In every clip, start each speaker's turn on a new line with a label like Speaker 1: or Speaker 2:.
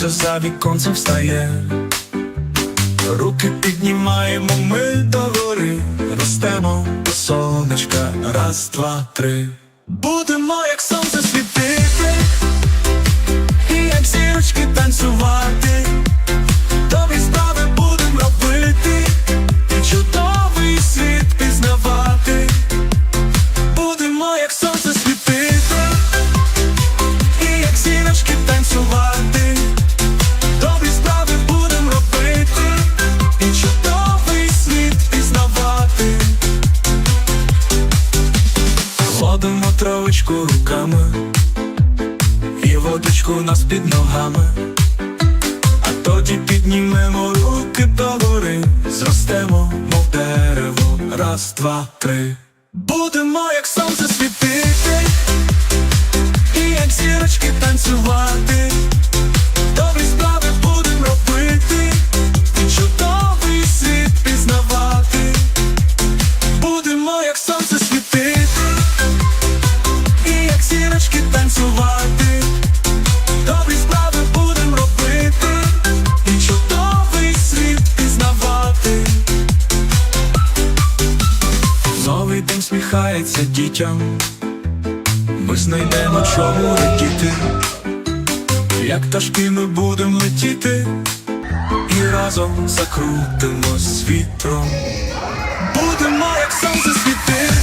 Speaker 1: Сонце за віконцем встає, руки піднімаємо ми до гори, ростемо до сонечка, раз, два, три. Будемо, як сонце світити, і як зірочки танцювати, руками, і водичку нас під ногами, а тоді піднімемо руки до гори, зростемо, мов дерево, раз, два, три. Будемо, як сонце світити, і як зірочки танцювати, добрі справи Новий день сміхається дітям, ми знайдемо чому радіти, як ташки ми будемо летіти, і разом закрутимо світром. Будемо, як сонце світити,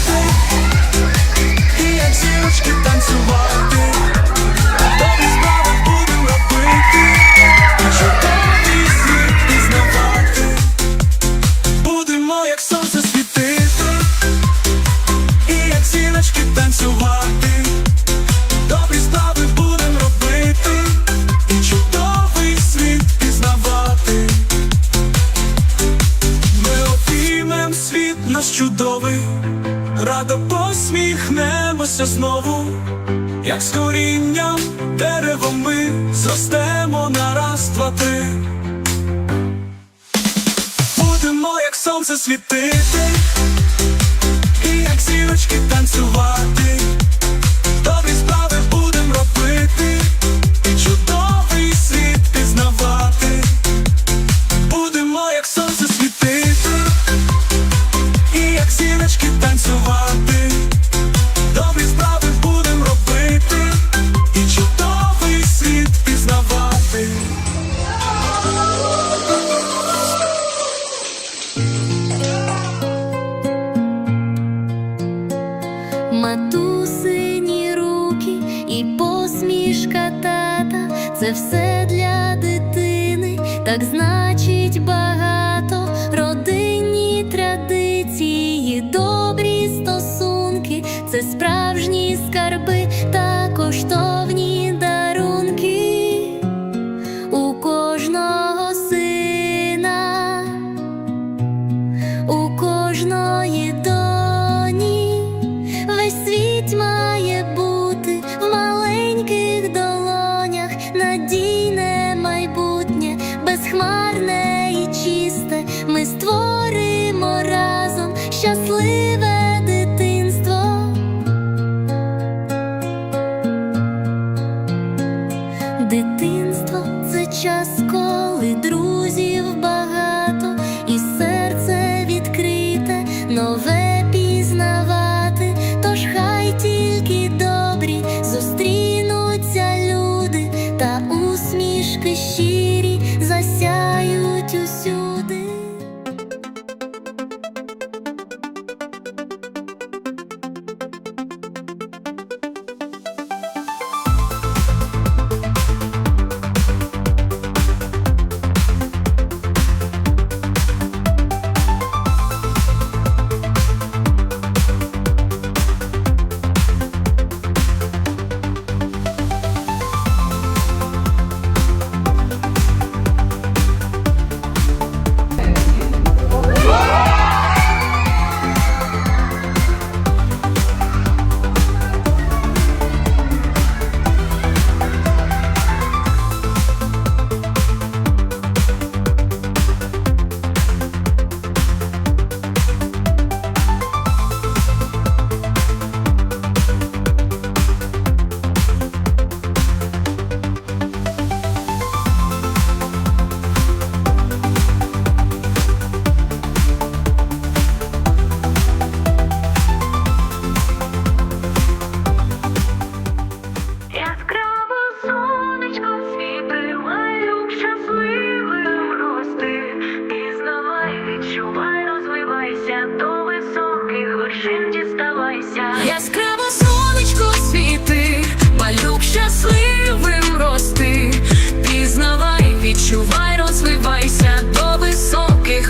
Speaker 1: посміхнемося знову, як з корінням деревом ми зростемо на. Будемо, як сонце світити, і як зірочки танцювати, добрі справи
Speaker 2: це все для дитини, так значить 心。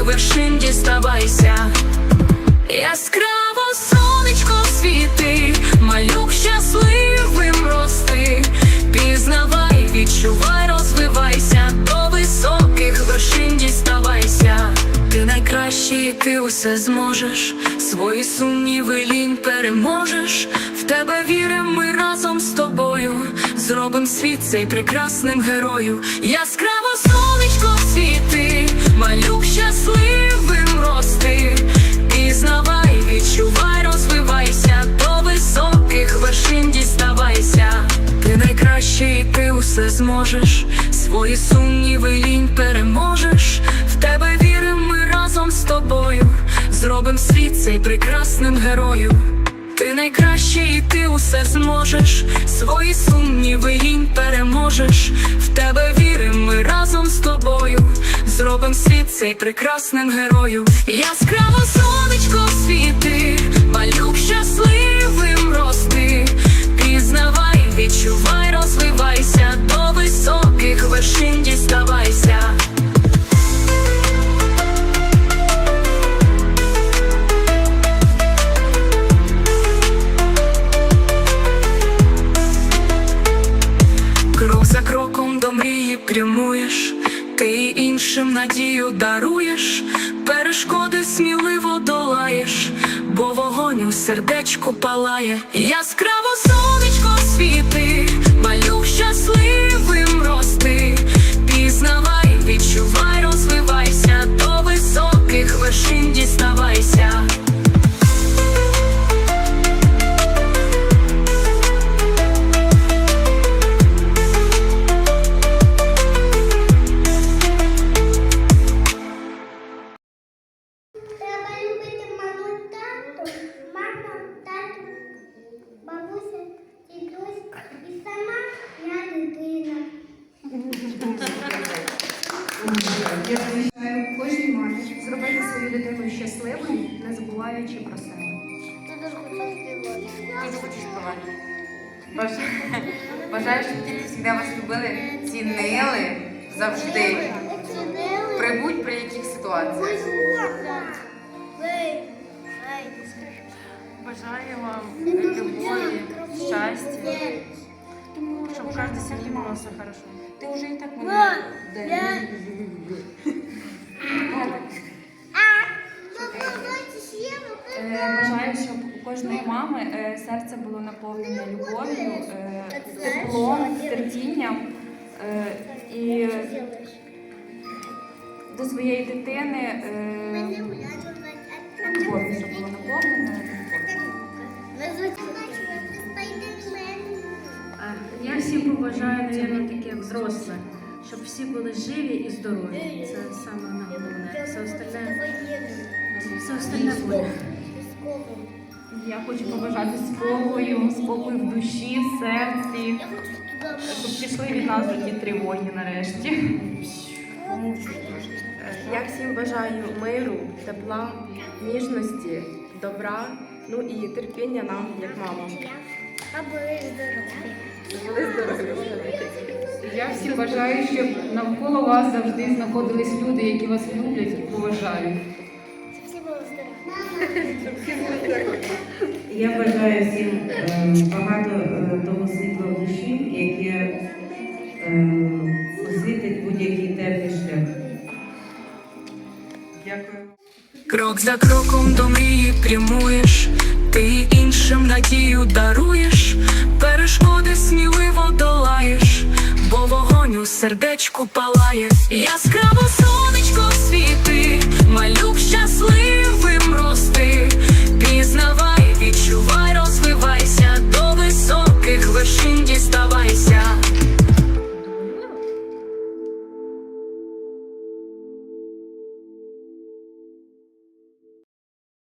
Speaker 2: вершин діставайся, яскраво сонечко світи, малюк щасливим рости, пізнавай, відчувай, розвивайся, до високих вершин діставайся, ти найкращий,
Speaker 3: ти усе зможеш, свої сумніви лінь переможеш, в тебе віримо ми разом з тобою. Зробим світ цей прекрасним герою, яскраво сонечко світи малюк щасливим рости. Пізнавай, відчувай, розвивайся, до високих вершин діставайся. Ти найкращий, ти усе зможеш. Свої сумніви лінь переможеш. В тебе віримо ми разом з тобою. Зробим світ цей прекрасним герою. Ти найкращий, і ти усе зможеш. Свої сумніви лінь переможеш. В тебе віримо ми разом з тобою. Зробим світ цей прекрасним герою. Яскраво сонечко світи, малюк щасливим рости. Пізнавай, відчувай, розвивайся, до високих вершин діставайся. Сердечку палає, яскраво
Speaker 4: дитину не забуваючи про себе.
Speaker 5: Бажаю, бажаю, щоб діти завжди вас любили, цінили завжди. При будь-при яких ситуаціях.
Speaker 6: Бажаю вам любові, щастя, щоб кожній сім'ї було все хорошо. Ти вже і так мене
Speaker 4: кожної мами е, серце було наповнене любов'ю, е, теплом, терпінням е, і до своєї дитини любов'ю, було наповнене.
Speaker 6: Я всім побажаю, мабуть, таке взросле, щоб всі були живі і здорові. Це саме головне. Все остальне, все остальне буде.
Speaker 4: Я хочу побажати спокою, спокою в душі, в серці, щоб пішли від нас ті тривоги нарешті.
Speaker 7: Я всім бажаю миру, тепла, ніжності, добра, ну і терпіння нам, як мамам. Були здорові.
Speaker 8: Я всім бажаю, щоб навколо вас завжди знаходились люди, які вас люблять і поважають.
Speaker 9: Я бажаю всім е, багато е, того світла в душі, яке е, освітить будь-який темний шлях.
Speaker 1: Дякую.
Speaker 3: Крок за кроком до мрії прямуєш, ти іншим надію даруєш, перешкоди сміливо долаєш, бо вогонь у сердечку палає, яскраво